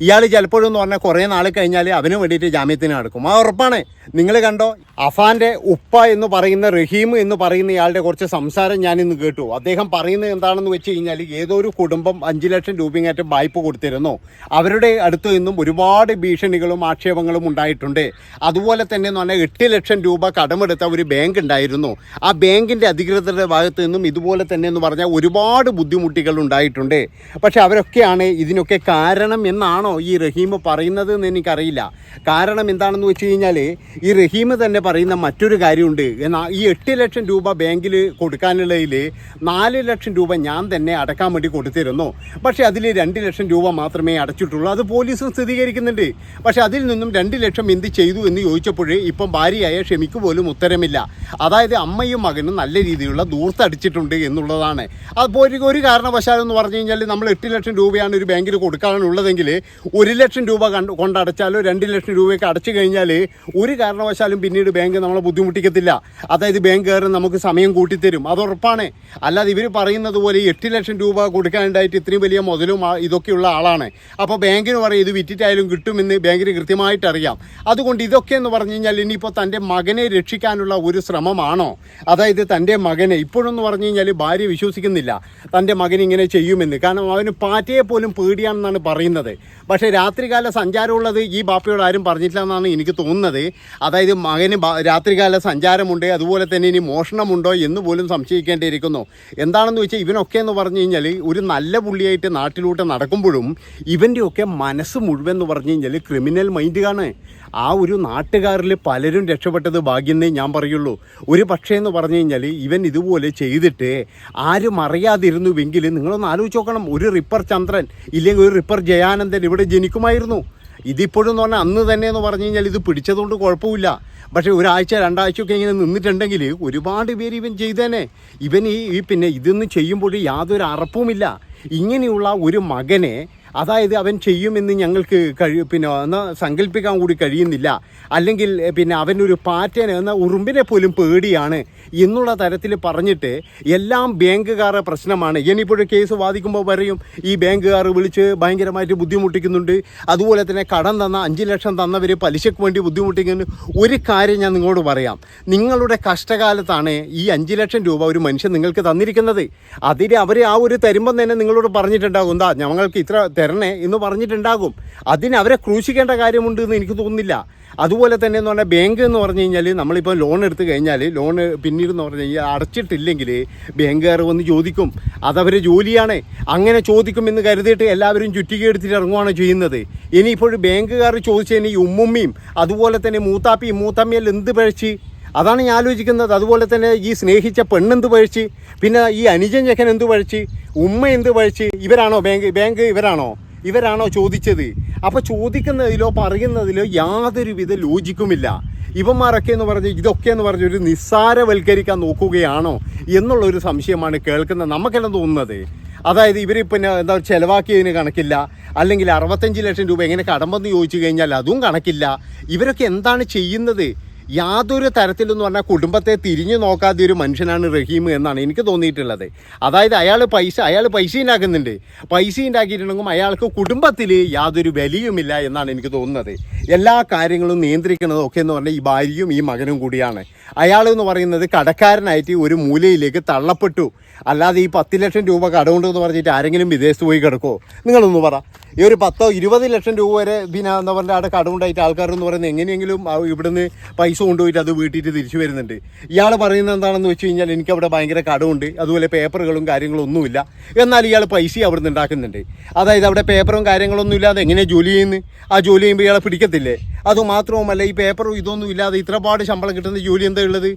ഇയാൾ ചിലപ്പോഴെന്ന് പറഞ്ഞാൽ കുറേ നാൾ കഴിഞ്ഞാൽ അവന് വേണ്ടിയിട്ട് ജാമ്യത്തിന് നടക്കും. ആ ഉറപ്പാണ്. നിങ്ങൾ കണ്ടോ? അഫാന്റെ ഉപ്പ എന്ന് പറയുന്ന റഹീം എന്ന് പറയുന്ന ഇയാളുടെ കുറച്ച് സംസാരം ഞാനിന്ന് കേട്ടു. അദ്ദേഹം പറയുന്നത് എന്താണെന്ന് വെച്ച് കഴിഞ്ഞാൽ ഏതോ ഒരു കുടുംബം അഞ്ച് ലക്ഷം രൂപയായിട്ട് വായ്പ കൊടുത്തിരുന്നു. അവരുടെ അടുത്ത് നിന്നും ഒരുപാട് ഭീഷണികളും ആക്ഷേപങ്ങളും ഉണ്ടായിട്ടുണ്ട്. അതുപോലെ തന്നെ എന്ന് പറഞ്ഞാൽ എട്ട് ലക്ഷം രൂപ കടമെടുത്ത ഒരു ബാങ്ക് ഉണ്ടായിരുന്നു. ആ ബാങ്കിന്റെ അധികൃതരുടെ ഭാഗത്ത് നിന്നും ഇതുപോലെ തന്നെ എന്ന് പറഞ്ഞാൽ ഒരുപാട് ബുദ്ധിമുട്ടുകൾ ഉണ്ടായിട്ടുണ്ട്. പക്ഷേ അവരൊക്കെയാണ് ഇതിനൊക്കെ കാരണം എന്നാണോ ഈ റഹീം പറയുന്നത് എന്ന് എനിക്കറിയില്ല. കാരണം എന്താണെന്ന് വെച്ച് കഴിഞ്ഞാൽ ഈ റഹീം തന്നെ പറയുന്ന മറ്റൊരു കാര്യമുണ്ട്. എന്നാൽ ഈ എട്ട് ലക്ഷം രൂപ ബാങ്കിൽ കൊടുക്കാനുള്ളതിൽ നാല് ലക്ഷം രൂപ ഞാൻ തന്നെ അടക്കാൻ വേണ്ടി കൊടുത്തിരുന്നു. പക്ഷേ അതിൽ രണ്ട് ലക്ഷം രൂപ മാത്രമേ അടച്ചിട്ടുള്ളൂ. അത് പോലീസും സ്ഥിരീകരിക്കുന്നുണ്ട്. പക്ഷേ അതിൽ നിന്നും രണ്ട് ലക്ഷം എന്ത് ചെയ്തു എന്ന് ചോദിച്ചപ്പോഴേ ഇപ്പം ഭാര്യയായ ക്ഷമിക്ക് പോലും ഉത്തരമില്ല. അതായത് അമ്മയും മകനും നല്ല രീതിയിലുള്ള ദൂർത്തടിച്ചിട്ടുണ്ട് എന്നുള്ളതാണ്. അപ്പോൾ ഒരു ഒരു കാരണവശാലും എന്ന് പറഞ്ഞു കഴിഞ്ഞാൽ നമ്മൾ എട്ട് ലക്ഷം രൂപയാണ് ഒരു ബാങ്കിൽ കൊടുക്കാനുള്ളതെങ്കിൽ ഒരു ലക്ഷം രൂപ കണ്ട് കൊണ്ടടച്ചാലോ രണ്ട് ലക്ഷം രൂപയൊക്കെ അടച്ചു കഴിഞ്ഞാൽ ഒരു കാരണവശാലും പിന്നീട് ബാങ്ക് നമ്മളെ ബുദ്ധിമുട്ടിക്കത്തില്ല. അതായത് ബാങ്ക് കയറി നമുക്ക് സമയം കൂട്ടിത്തരും. അത് ഉറപ്പാണ്. അല്ലാതെ ഇവർ പറയുന്നത് പോലെ എട്ട് ലക്ഷം രൂപ കൊടുക്കാനുണ്ടായിട്ട് ഇത്രയും വലിയ മുതലും ഇതൊക്കെയുള്ള ആളാണ്. അപ്പോൾ ബാങ്കിന് പറയും ഇത് വിറ്റിട്ടായാലും കിട്ടുമെന്ന് ബാങ്കിന് കൃത്യമായിട്ട് അറിയാം. അതുകൊണ്ട് ഇതൊക്കെ എന്ന് പറഞ്ഞു കഴിഞ്ഞാൽ ഇനിയിപ്പോൾ തന്റെ മകനെ രക്ഷിക്കാനുള്ള ഒരു ശ്രമമാണോ? അതായത് തന്റെ മകനെ. ഇപ്പോഴെന്ന് പറഞ്ഞു കഴിഞ്ഞാൽ ഭാര്യ വിശ്വസിക്കുന്നില്ല. തന്റെ മകൻ ഇങ്ങനെ ചെയ്യുമെന്ന്. കാരണം അവന് പാറ്റയെ പോലും പേടിയാണെന്നാണ് പറയുന്നത്. പക്ഷേ രാത്രികാല സഞ്ചാരമുള്ളത് ഈ ബാപ്പയോട് ആരും പറഞ്ഞിട്ടില്ല എന്നാണ് എനിക്ക് തോന്നുന്നത്. അതായത് മകന് രാത്രികാല സഞ്ചാരമുണ്ട് അതുപോലെ തന്നെ ഇനി മോഷണമുണ്ടോ എന്ന് പോലും സംശയിക്കേണ്ടിയിരിക്കുന്നു. എന്താണെന്ന് വെച്ചാൽ ഇവനൊക്കെ എന്ന് പറഞ്ഞു കഴിഞ്ഞാൽ ഒരു നല്ല പുള്ളിയായിട്ട് നാട്ടിലൂടെ നടക്കുമ്പോഴും ഇവന്റെയൊക്കെ മനസ്സ് മുഴുവൻ എന്ന് പറഞ്ഞു കഴിഞ്ഞാൽ ക്രിമിനൽ മൈൻഡ് മൈൻഡാണ് ആ ഒരു നാട്ടുകാരിൽ പലരും രക്ഷപ്പെട്ടത് ഭാഗ്യെന്നേ ഞാൻ പറയുള്ളൂ. ഒരു പക്ഷേ എന്ന് പറഞ്ഞു കഴിഞ്ഞാൽ ഇവൻ ഇതുപോലെ ചെയ്തിട്ട് ആരും അറിയാതിരുന്നുവെങ്കിൽ നിങ്ങളൊന്ന് ആലോചിച്ച് നോക്കണം. ഒരു റിപ്പർ ചന്ദ്രൻ ഇല്ലെങ്കിൽ ഒരു റിപ്പർ ജയാനന്ദൻ ഇവിടെ ജനിക്കുമായിരുന്നു. ഇതിപ്പോഴും എന്ന് പറഞ്ഞാൽ അന്ന് തന്നെ എന്ന് പറഞ്ഞു കഴിഞ്ഞാൽ ഇത് പിടിച്ചതുകൊണ്ട് കുഴപ്പമില്ല. പക്ഷേ ഒരാഴ്ച രണ്ടാഴ്ചയൊക്കെ ഇങ്ങനെ നിന്നിട്ടുണ്ടെങ്കിൽ ഒരുപാട് പേര് ഇവൻ ചെയ്തേനെ. ഇവൻ ഈ പിന്നെ ഇതൊന്നും ചെയ്യുമ്പോൾ യാതൊരു അറപ്പുമില്ല. ഇങ്ങനെയുള്ള ഒരു മകനെ അതായത് അവൻ ചെയ്യുമെന്ന് ഞങ്ങൾക്ക് കഴി പിന്നെ എന്നാൽ സങ്കല്പിക്കാൻ കൂടി കഴിയുന്നില്ല. അല്ലെങ്കിൽ പിന്നെ അവനൊരു പാറ്റേൺ എന്ന ഉറുമ്പിനെ പോലും പേടിയാണ് എന്നുള്ള തരത്തിൽ പറഞ്ഞിട്ട് എല്ലാം ബാങ്കുകാരുടെ പ്രശ്നമാണ്. ഇനിയിപ്പോഴും കേസ് വാദിക്കുമ്പോൾ പറയും ഈ ബാങ്കുകാർ വിളിച്ച് ഭയങ്കരമായിട്ട് ബുദ്ധിമുട്ടിക്കുന്നുണ്ട്. അതുപോലെ തന്നെ കടം തന്ന അഞ്ച് ലക്ഷം തന്നവർ പലിശയ്ക്ക് വേണ്ടി ബുദ്ധിമുട്ടിക്കുന്നു ഒരു കാര്യം ഞാൻ നിങ്ങളോട് പറയാം. നിങ്ങളുടെ കഷ്ടകാലത്താണ് ഈ അഞ്ച് ലക്ഷം രൂപ ഒരു മനുഷ്യൻ നിങ്ങൾക്ക് തന്നിരിക്കുന്നത്. അതിന് അവർ ആ ഒരു തരുമ്പം തന്നെ നിങ്ങളോട് പറഞ്ഞിട്ടുണ്ടാകും. എന്താ ഞങ്ങൾക്ക് ഇത്ര തരണേ എന്ന് പറഞ്ഞിട്ടുണ്ടാകും. അതിന് അവരെ ക്രൂശിക്കേണ്ട കാര്യമുണ്ട് എന്ന് എനിക്ക് തോന്നുന്നില്ല. അതുപോലെ തന്നെ എന്ന് പറഞ്ഞാൽ ബാങ്ക് എന്ന് പറഞ്ഞു കഴിഞ്ഞാൽ നമ്മളിപ്പോൾ ലോൺ എടുത്തു കഴിഞ്ഞാൽ ലോൺ പിന്നീട് എന്ന് പറഞ്ഞു കഴിഞ്ഞാൽ അടച്ചിട്ടില്ലെങ്കിൽ ബാങ്കുകാർ വന്ന് ചോദിക്കും അതവർ ജോലിയാണ്? അങ്ങനെ ചോദിക്കുമെന്ന് കരുതിയിട്ട് എല്ലാവരും ചുറ്റിക എടുത്തിട്ട് ചെയ്യുന്നത്. ഇനിയിപ്പോൾ ബാങ്കുകാർ ചോദിച്ചതിന് ഈ ഉമ്മുമ്മയും അതുപോലെ തന്നെ മൂത്താപ്പിയും മൂത്തമ്മയിൽ എന്ത് പഴച്ച്? അതാണ് ഞാൻ ആലോചിക്കുന്നത്. അതുപോലെ തന്നെ ഈ സ്നേഹിച്ച പെണ്ണെന്ത് പഴിച്ച്? പിന്നെ ഈ അനുജൻ ചെക്കൻ എന്ത് പഴിച്ച്? ഉമ്മ എന്ത് പഴിച്ച്? ഇവരാണോ ബാങ്ക് ബാങ്ക് ഇവരാണോ? ഇവരാണോ ചോദിച്ചത്? അപ്പോൾ ചോദിക്കുന്നതിലോ പറയുന്നതിലോ യാതൊരുവിധ ലോജിക്കുമില്ല. ഇവന്മാരൊക്കെ എന്ന് പറഞ്ഞ് ഇതൊക്കെ എന്ന് പറഞ്ഞ് ഒരു നിസ്സാരവൽക്കരിക്കാൻ നോക്കുകയാണോ എന്നുള്ളൊരു സംശയമാണ് കേൾക്കുന്നത്. നമുക്കെല്ലാം തോന്നുന്നത്. അതായത് ഇവർ പിന്നെ എന്താ പറയുക ചിലവാക്കിയതിന് കണക്കില്ല. അല്ലെങ്കിൽ അറുപത്തഞ്ച് ലക്ഷം രൂപ എങ്ങനെ കടമ്പെന്ന് ചോദിച്ചു കഴിഞ്ഞാൽ അതും കണക്കില്ല. ഇവരൊക്കെ എന്താണ് ചെയ്യുന്നത്? യാതൊരു തരത്തിലെന്ന് പറഞ്ഞാൽ കുടുംബത്തെ തിരിഞ്ഞു നോക്കാതെ ഒരു മനുഷ്യനാണ് റഹീം എന്നാണ് എനിക്ക് തോന്നിയിട്ടുള്ളത്. അതായത് അയാൾ പൈസ അയാൾ പൈസ ഉണ്ടാക്കുന്നുണ്ട് പൈസ ഉണ്ടാക്കിയിട്ടുണ്ടെങ്കിൽ അയാൾക്ക് കുടുംബത്തിൽ യാതൊരു വിലയുമില്ല എന്നാണ് എനിക്ക് തോന്നുന്നത്. എല്ലാ കാര്യങ്ങളും നിയന്ത്രിക്കുന്നത് ഒക്കെ എന്ന് പറഞ്ഞാൽ ഈ ഭാര്യയും ഈ മകനും കൂടിയാണ്. അയാൾ എന്ന് പറയുന്നത് കടക്കാരനായിട്ട് ഒരു മൂലയിലേക്ക് തള്ളപ്പെട്ടു. അല്ലാതെ ഈ പത്ത് ലക്ഷം രൂപ കടമുണ്ടെന്ന് പറഞ്ഞിട്ട് ആരെങ്കിലും വിദേശത്ത് പോയി കിടക്കുമോ നിങ്ങളൊന്ന് പറ. ഈ ഒരു പത്തോ ഇരുപത് ലക്ഷം രൂപ വരെ പിന്നെ എന്താ പറയുക അവിടെ കടമുണ്ടായിട്ട് ആൾക്കാരെന്ന് പറയുന്നത് എങ്ങനെയെങ്കിലും ഇവിടുന്ന് പൈസ കൊണ്ടുപോയിട്ട് അത് വീട്ടിട്ട് തിരിച്ചു വരുന്നുണ്ട്. ഇയാൾ പറയുന്നത് എന്താണെന്ന് വെച്ച് കഴിഞ്ഞാൽ എനിക്ക് അവിടെ ഭയങ്കര കടമുണ്ട്. അതുപോലെ പേപ്പറുകളും കാര്യങ്ങളും ഒന്നുമില്ല. എന്നാൽ ഇയാൾ പൈസ അവിടെ നിന്ന് ഉണ്ടാക്കുന്നുണ്ട്. അതായത് അവിടെ പേപ്പറും കാര്യങ്ങളൊന്നും ഇല്ലാതെ എങ്ങനെ ജോലി ചെയ്യുന്നു? ആ ജോലി ചെയ്യുമ്പോൾ ഇയാളെ പിടിക്കത്തില്ലേ? അതുമാത്രവുമല്ല ഈ പേപ്പറും ഇതൊന്നും ഇല്ലാതെ ഇത്രപാട് ശമ്പളം കിട്ടുന്ന ജോലി എന്താ ഉള്ളത്?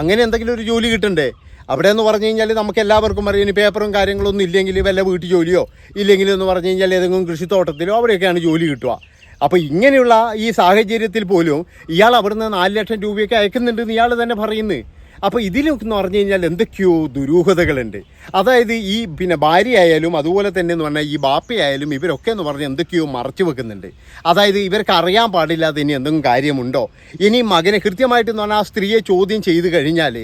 അങ്ങനെ എന്തെങ്കിലും ഒരു ജോലി കിട്ടണ്ടേ? അവിടെ എന്ന് പറഞ്ഞു കഴിഞ്ഞാൽ നമുക്ക് എല്ലാവർക്കും അറിയാം. ഇനി പേപ്പറും കാര്യങ്ങളൊന്നും ഇല്ലെങ്കിൽ വല്ല വീട്ടു ജോലിയോ ഇല്ലെങ്കിൽ എന്ന് പറഞ്ഞു കഴിഞ്ഞാൽ ഏതെങ്കിലും കൃഷിത്തോട്ടത്തിലോ അവിടെയൊക്കെയാണ് ജോലി കിട്ടുക. അപ്പോൾ ഇങ്ങനെയുള്ള ഈ സാഹചര്യത്തിൽ പോലും ഇയാൾ അവിടുന്ന് നാല് ലക്ഷം രൂപയൊക്കെ അയക്കുന്നുണ്ടെന്ന് ഇയാൾ തന്നെ പറയുന്നു. അപ്പോൾ ഇതിലൊക്കെ പറഞ്ഞു കഴിഞ്ഞാൽ എന്തൊക്കെയോ ദുരൂഹതകളുണ്ട്. അതായത് ഈ പിന്നെ ഭാര്യയായാലും അതുപോലെ തന്നെ എന്ന് പറഞ്ഞാൽ ഈ ബാപ്പയായാലും ഇവരൊക്കെ എന്ന് പറഞ്ഞാൽ എന്തൊക്കെയോ മറച്ചു വെക്കുന്നുണ്ട്. അതായത് ഇവർക്ക് അറിയാൻ പാടില്ലാതെ ഇനി എന്തെങ്കിലും കാര്യമുണ്ടോ? ഇനി മകനെ കൃത്യമായിട്ട് എന്ന് പറഞ്ഞാൽ ആ സ്ത്രീയെ ചോദ്യം ചെയ്ത് കഴിഞ്ഞാൽ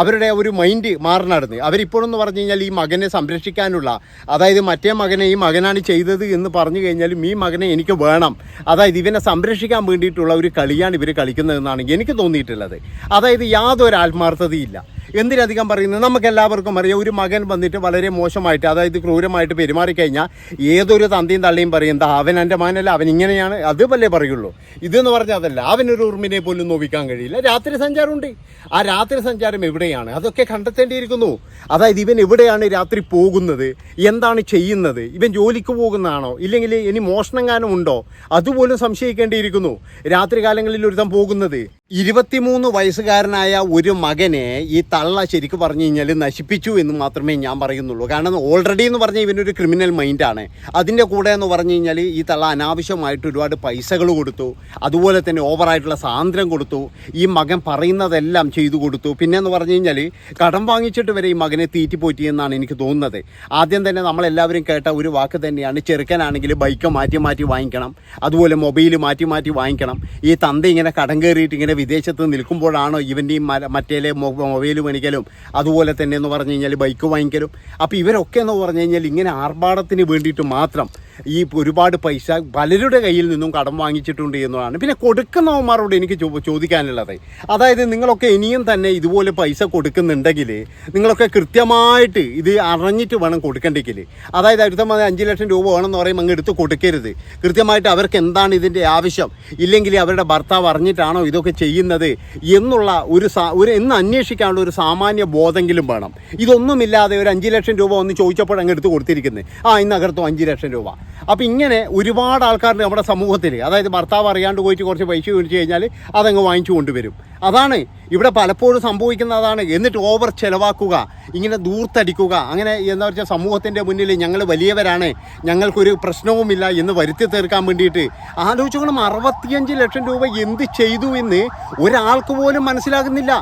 അവരുടെ ഒരു മൈൻഡ് മാറണമായിരുന്നു അവരിപ്പോഴെന്ന് പറഞ്ഞു കഴിഞ്ഞാൽ ഈ മകനെ സംരക്ഷിക്കാനുള്ള അതായത് മറ്റേ മകനെ ഈ മകനാണ് ചെയ്തത് എന്ന് പറഞ്ഞു കഴിഞ്ഞാലും ഈ മകനെ എനിക്ക് വേണം. അതായത് ഇവനെ സംരക്ഷിക്കാൻ വേണ്ടിയിട്ടുള്ള ഒരു കളിയാണ് ഇവർ കളിക്കുന്നതെന്നാണ് എനിക്ക് തോന്നിയിട്ടുള്ളത്. അതായത് യാതൊരു ആത്മാർത്ഥതയില്ല എന്തിനധികം പറയുന്നത് നമുക്ക് എല്ലാവർക്കും അറിയാം ഒരു മകൻ വന്നിട്ട് വളരെ മോശമായിട്ട് അതായത് ക്രൂരമായിട്ട് പെരുമാറിക്കഴിഞ്ഞാൽ ഏതൊരു തന്തിയും തള്ളിയും പറയും എന്താ അവൻ എന്റെ മകനല്ല അവൻ ഇങ്ങനെയാണ് അതുപോലെ പറയുള്ളൂ. ഇതെന്ന് പറഞ്ഞാൽ അതല്ല അവനൊരു ഉറുമിനെ പോലും നോവിക്കാൻ കഴിയില്ല. രാത്രി സഞ്ചാരമുണ്ട്. ആ രാത്രി സഞ്ചാരം എവിടെയാണ്? അതൊക്കെ കണ്ടെത്തേണ്ടിയിരിക്കുന്നു. അതായത് ഇവൻ എവിടെയാണ് രാത്രി പോകുന്നത്? എന്താണ് ചെയ്യുന്നത്? ഇവൻ ജോലിക്ക് പോകുന്നതാണോ? ഇല്ലെങ്കിൽ ഇനി മോഷണം കാനം ഉണ്ടോ? അതുപോലും സംശയിക്കേണ്ടിയിരിക്കുന്നു. രാത്രി കാലങ്ങളിൽ ഒരുത്തം പോകുന്നത് ഇരുപത്തിമൂന്ന് വയസ്സുകാരനായ ഒരു മകനെ ഈ തള്ള ശരിക്കും പറഞ്ഞു കഴിഞ്ഞാൽ നശിപ്പിച്ചു എന്ന് മാത്രമേ ഞാൻ പറയുന്നുള്ളൂ. കാരണം ഓൾറെഡി എന്ന് പറഞ്ഞാൽ ഇവനൊരു ക്രിമിനൽ മൈൻഡാണ് അതിന്റെ കൂടെ എന്ന് പറഞ്ഞു കഴിഞ്ഞാൽ ഈ തള്ള അനാവശ്യമായിട്ട് ഒരുപാട് പൈസകൾ കൊടുത്തു. അതുപോലെ തന്നെ ഓവറായിട്ടുള്ള സാന്ദ്രം കൊടുത്തു. ഈ മകൻ പറയുന്നതെല്ലാം ചെയ്തു കൊടുത്തു. പിന്നെ എന്ന് പറഞ്ഞു കഴിഞ്ഞാൽ കടം വാങ്ങിച്ചിട്ട് വരെ ഈ മകനെ തീറ്റിപ്പോറ്റി എന്നാണ് എനിക്ക് തോന്നുന്നത്. ആദ്യം തന്നെ നമ്മളെല്ലാവരും കേട്ട ഒരു വാക്ക് തന്നെയാണ് ചെറുക്കനാണെങ്കിൽ ബൈക്ക് മാറ്റി മാറ്റി വാങ്ങിക്കണം. അതുപോലെ മൊബൈൽ മാറ്റി മാറ്റി വാങ്ങിക്കണം. ഈ തന്ത ഇങ്ങനെ കടം കയറിയിട്ട് ഇങ്ങനെ വിദേശത്ത് നിൽക്കുമ്പോഴാണോ ഇവന്റെ ഈ മറ്റേലെ മൊബൈൽ മേടിക്കലും? അതുപോലെ തന്നെ എന്ന് പറഞ്ഞു കഴിഞ്ഞാൽ ബൈക്ക് വാങ്ങിക്കലും. അപ്പോൾ ഇവരൊക്കെ എന്ന് പറഞ്ഞു കഴിഞ്ഞാൽ ഇങ്ങനെ ആർഭാടത്തിന് വേണ്ടിയിട്ട് മാത്രം ഈ ഒരുപാട് പൈസ പലരുടെ കയ്യിൽ നിന്നും കടം വാങ്ങിച്ചിട്ടുണ്ട് എന്നതാണ് പിന്നെ കൊടുക്കുന്നവന്മാരോട് എനിക്ക് ചോദിക്കാനുള്ളത്. അതായത് നിങ്ങളൊക്കെ ഇനിയും തന്നെ ഇതുപോലെ പൈസ കൊടുക്കുന്നുണ്ടെങ്കിൽ നിങ്ങളൊക്കെ കൃത്യമായിട്ട് ഇത് അറിഞ്ഞിട്ട് വേണം കൊടുക്കേണ്ടെങ്കിൽ. അതായത് അടുത്ത മാസം അഞ്ച് ലക്ഷം രൂപ വേണമെന്ന് പറയുമ്പോൾ അങ്ങ് എടുത്ത് കൊടുക്കരുത്. കൃത്യമായിട്ട് അവർക്ക് എന്താണ് ഇതിന്റെ ആവശ്യം? ഇല്ലെങ്കിൽ അവരുടെ ഭർത്താവ് അറിഞ്ഞിട്ടാണോ ഇതൊക്കെ ചെയ്യുന്നത് എന്നുള്ള ഒരു ഒരു എന്ന് അന്വേഷിക്കാനുള്ള ഒരു സാമാന്യ ബോധമെങ്കിലും വേണം. ഇതൊന്നുമില്ലാതെ ഒരു അഞ്ച് ലക്ഷം രൂപ ഒന്ന് ചോദിച്ചപ്പോൾ അങ്ങ് എടുത്ത് കൊടുത്തിരിക്കുന്നത്. ആ ഇന്ന് അകർത്തോ അഞ്ച് ലക്ഷം രൂപ. അപ്പോൾ ഇങ്ങനെ ഒരുപാട് ആൾക്കാരുണ്ട് നമ്മുടെ സമൂഹത്തിൽ അതായത് ഭർത്താവ് അറിയാണ്ട് പോയിട്ട് കുറച്ച് പൈസ മേടിച്ച് കഴിഞ്ഞാൽ അതങ്ങ് വാങ്ങിച്ചു കൊണ്ടുവരും. അതാണ് ഇവിടെ പലപ്പോഴും സംഭവിക്കുന്ന അതാണ് എന്നിട്ട് ഓവർ ചിലവാക്കുക ഇങ്ങനെ ദൂർത്തടിക്കുക അങ്ങനെ എന്താ വെച്ചാൽ സമൂഹത്തിന്റെ മുന്നിൽ ഞങ്ങൾ വലിയവരാണ്. ഞങ്ങൾക്കൊരു പ്രശ്നവുമില്ല എന്ന് വരുത്തി തീർക്കാൻ വേണ്ടിയിട്ട്. ആലോചിക്കണം അറുപത്തിയഞ്ച് ലക്ഷം രൂപ എന്ത് ചെയ്തു എന്ന് ഒരാൾക്ക് പോലും മനസ്സിലാകുന്നില്ല.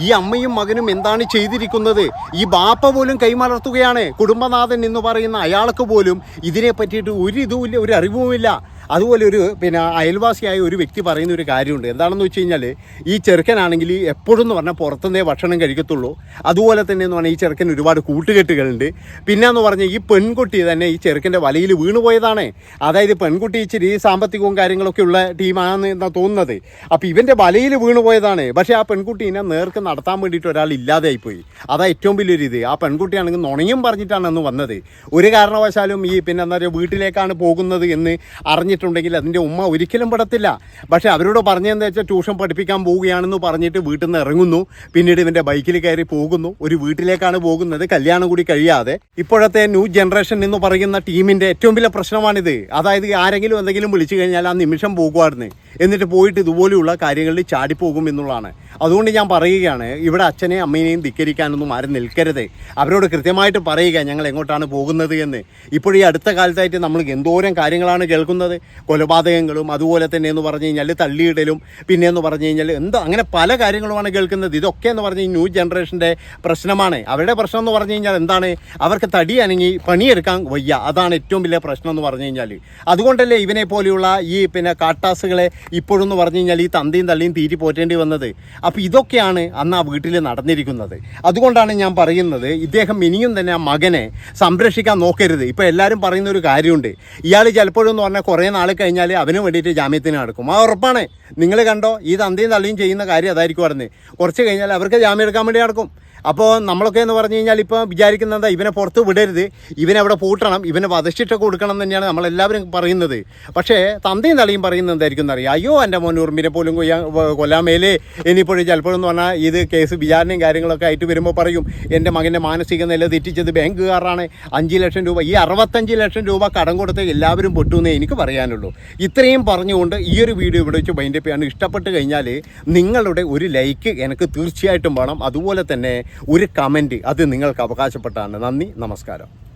ഈ അമ്മയും മകനും എന്താണ് ചെയ്തിരിക്കുന്നത്? ഈ ബാപ്പ പോലും കൈമലർത്തുകയാണ്. കുടുംബനാഥൻ എന്ന് പറയുന്ന അയാൾക്ക് പോലും ഇതിനെ പറ്റിയിട്ട് ഒരു ഇതുമില്ല ഒരു അറിവുമില്ല. അതുപോലെ ഒരു പിന്നെ അയൽവാസിയായ ഒരു വ്യക്തി പറയുന്ന ഒരു കാര്യമുണ്ട്. എന്താണെന്ന് വെച്ച് കഴിഞ്ഞാൽ ഈ ചെറുക്കനാണെങ്കിൽ എപ്പോഴും എന്ന് പറഞ്ഞാൽ പുറത്തുനിന്നേ ഭക്ഷണം കഴിക്കത്തുള്ളൂ. അതുപോലെ തന്നെ എന്ന് പറഞ്ഞാൽ ഈ ചെറുക്കൻ ഒരുപാട് കൂട്ടുകെട്ടുകളുണ്ട്. പിന്നെ എന്ന് പറഞ്ഞാൽ ഈ പെൺകുട്ടി തന്നെ ഈ ചെറുക്കന്റെ വലയിൽ വീണുപോയതാണ് അതായത് പെൺകുട്ടി ഇച്ചിരി സാമ്പത്തികവും കാര്യങ്ങളൊക്കെ ഉള്ള ടീമാണെന്ന് എന്നാണ് തോന്നുന്നത്. അപ്പോൾ ഇവന്റെ വലയിൽ വീണുപോയതാണ് പക്ഷേ ആ പെൺകുട്ടീനെ നേർക്ക് നടത്താൻ വേണ്ടിയിട്ട് ഒരാൾ ഇല്ലാതെയായിപ്പോയി. അതാ ഏറ്റവും വലിയൊരു ഇത്. ആ പെൺകുട്ടിയാണെങ്കിൽ നുണയും പറഞ്ഞിട്ടാണ് അന്ന് വന്നത്. ഒരു കാരണവശാലും ഈ പിന്നെ എന്താ പറയുക വീട്ടിലേക്കാണ് പോകുന്നത് എന്ന് അറിഞ്ഞിട്ടുണ്ടെങ്കിൽ അതിന്റെ ഉമ്മ ഒരിക്കലും പെടത്തില്ല. പക്ഷേ അവരോട് പറഞ്ഞതെന്ന് വെച്ചാൽ ട്യൂഷൻ പഠിപ്പിക്കാൻ പോവുകയാണെന്ന് പറഞ്ഞിട്ട് വീട്ടിൽ നിന്ന് ഇറങ്ങുന്നു. പിന്നീട് ഇവന്റെ ബൈക്കിൽ കയറി പോകുന്നു. ഒരു വീട്ടിലേക്കാണ് പോകുന്നത്. കല്യാണം കൂടി കഴിയാതെ. ഇപ്പോഴത്തെ ന്യൂ ജനറേഷൻ എന്ന് പറയുന്ന ടീമിന്റെ ഏറ്റവും വലിയ പ്രശ്നമാണിത്. അതായത് ആരെങ്കിലും എന്തെങ്കിലും വിളിച്ചു കഴിഞ്ഞാൽ ആ നിമിഷം പോകുമായിരുന്നു എന്നിട്ട് പോയിട്ട് ഇതുപോലെയുള്ള കാര്യങ്ങളിൽ ചാടിപ്പോകും എന്നുള്ളതാണ്. അതുകൊണ്ട് ഞാൻ പറയുകയാണ് ഇവിടെ അച്ഛനെയും അമ്മേനെയും ധിക്കരിക്കാനൊന്നും ആരും നിൽക്കരുത്. അവരോട് കൃത്യമായിട്ട് പറയുക ഞങ്ങൾ എങ്ങോട്ടാണ് പോകുന്നത് എന്ന്. ഇപ്പോഴീ അടുത്ത കാലത്തായിട്ട് നമ്മൾ എന്തോരം കാര്യങ്ങളാണ് കേൾക്കുന്നത്. കൊലപാതകങ്ങളും അതുപോലെ തന്നെ എന്ന് പറഞ്ഞു കഴിഞ്ഞാൽ തള്ളിയിടലും പിന്നെ എന്ന് പറഞ്ഞു കഴിഞ്ഞാൽ എന്താ അങ്ങനെ പല കാര്യങ്ങളുമാണ് കേൾക്കുന്നത്. ഇതൊക്കെ എന്ന് പറഞ്ഞാൽ ന്യൂ ജനറേഷന്റെ പ്രശ്നമാണ്. അവരുടെ പ്രശ്നം എന്ന് പറഞ്ഞു കഴിഞ്ഞാൽ എന്താണ്? അവർക്ക് തടി അനങ്ങി പണിയെടുക്കാൻ വയ്യ. അതാണ് ഏറ്റവും വലിയ പ്രശ്നം എന്ന് പറഞ്ഞു കഴിഞ്ഞാൽ അതുകൊണ്ടല്ലേ ഇവനെ പോലെയുള്ള ഈ പിന്നെ കാട്ടാസുകളെ ഇപ്പോഴെന്ന് പറഞ്ഞു കഴിഞ്ഞാൽ ഈ തന്തിയും തള്ളിയും തീറ്റി പോറ്റേണ്ടി വന്നത്. അപ്പോൾ ഇതൊക്കെയാണ് അന്ന് ആ വീട്ടിൽ നടന്നിരിക്കുന്നത്. അതുകൊണ്ടാണ് ഞാൻ പറയുന്നത് ഇദ്ദേഹം ഇനിയും തന്നെ ആ മകനെ സംരക്ഷിക്കാൻ നോക്കരുത്. ഇപ്പോൾ എല്ലാവരും പറയുന്ന ഒരു കാര്യമുണ്ട്. ഇയാൾ ചിലപ്പോഴെന്ന് പറഞ്ഞാൽ കുറേ നാൾ കഴിഞ്ഞാൽ അവന് വേണ്ടിയിട്ട് ജാമ്യത്തിന് നടക്കും. ആ ഉറപ്പാണ്. നിങ്ങൾ കണ്ടോ ഈ തന്തയും തള്ളിയും ചെയ്യുന്ന കാര്യം അതായിരിക്കും പറഞ്ഞത് കുറച്ച് കഴിഞ്ഞാൽ അവർക്ക് ജാമ്യം എടുക്കാൻ വേണ്ടി നടക്കും. അപ്പോൾ നമ്മളൊക്കെ എന്ന് പറഞ്ഞു കഴിഞ്ഞാൽ ഇപ്പോൾ വിചാരിക്കുന്നത് ഇവനെ പുറത്ത് വിടരുത് ഇവനെ അവിടെ പൂട്ടണം ഇവനെ വധശിക്ഷ കൊടുക്കണം എന്ന് തന്നെയാണ് നമ്മളെല്ലാവരും പറയുന്നത്. പക്ഷേ തന്തയും തളിയും പറയുന്നത് എന്തായിരിക്കും എന്നറിയാം അയ്യോ എന്റെ മോൻ ഉറുമ്പിനെ പോലും കൊയ്യാൻ വ- കൊല്ലാൻ മേലേ. ഇനിയിപ്പോഴും ചിലപ്പോഴെന്ന് പറഞ്ഞാൽ ഇത് കേസ് വിചാരണയും കാര്യങ്ങളൊക്കെ ആയിട്ട് വരുമ്പോൾ പറയും എന്റെ മകന്റെ മാനസിക നില തെറ്റിച്ചത് ബാങ്കുകാരാണ് അഞ്ച് ലക്ഷം രൂപ ഈ അറുപത്തഞ്ച് ലക്ഷം രൂപ കടം കൊടുത്ത് എല്ലാവരും പൊട്ടുന്നേ എനിക്ക് പറയാനുള്ളൂ. ഇത്രയും പറഞ്ഞുകൊണ്ട് ഈ ഒരു വീഡിയോ ഇവിടെ വെച്ച് ബൈൻഡപ്പ് ചെയ്യാൻ ഇഷ്ടപ്പെട്ട് കഴിഞ്ഞാൽ നിങ്ങളുടെ ഒരു ലൈക്ക് എനിക്ക് തീർച്ചയായിട്ടും വേണം. അതുപോലെ തന്നെ ഒരു കമന്റ് അത് നിങ്ങൾക്ക് അവകാശപ്പെട്ടാണ്. നന്ദി നമസ്കാരം.